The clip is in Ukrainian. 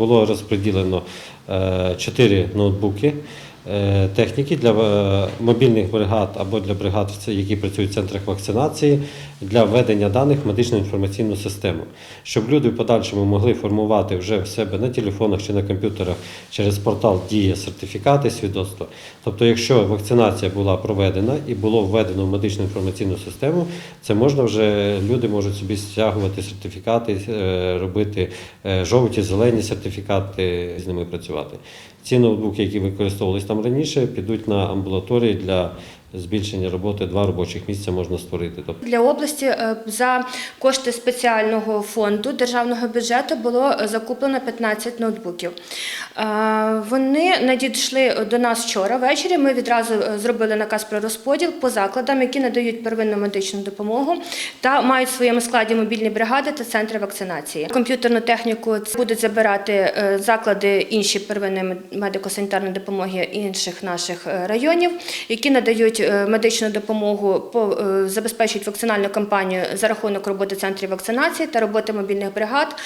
Було розподілено 4 ноутбуки. е, техніки для е, мобільних бригад або для бригад, які працюють в центрах вакцинації, для введення даних в медичну інформаційну систему, щоб люди в подальшому могли формувати вже в себе на телефонах чи на комп'ютерах через портал Дія сертифікати, свідоцтва. Тобто, якщо вакцинація була проведена і було введено в медичну інформаційну систему, це можна вже люди можуть собі стягувати сертифікати, е, робити е, жовті, зелені сертифікати, з ними працювати. Ці ноутбуки, які використовувалися там раніше, підуть на амбулаторії для збільшення роботи. Два робочих місця можна створити. Тобто Для області е, за кошти спеціального фонду державного бюджету було е, закуплено 15 ноутбуків. Е, Вони надійшли до нас вчора ввечері. Ми відразу зробили наказ про розподіл по закладам, які надають первинну медичну допомогу та мають в своєму складі мобільні бригади та центри вакцинації. Комп'ютерну техніку будуть забирати заклади інші первинної медико-санітарної допомоги інших наших районів, які надають е, медичну допомогу, по- е, забезпечують вакцинальну кампанію за рахунок роботи центрів вакцинації та роботи мобільних бригад.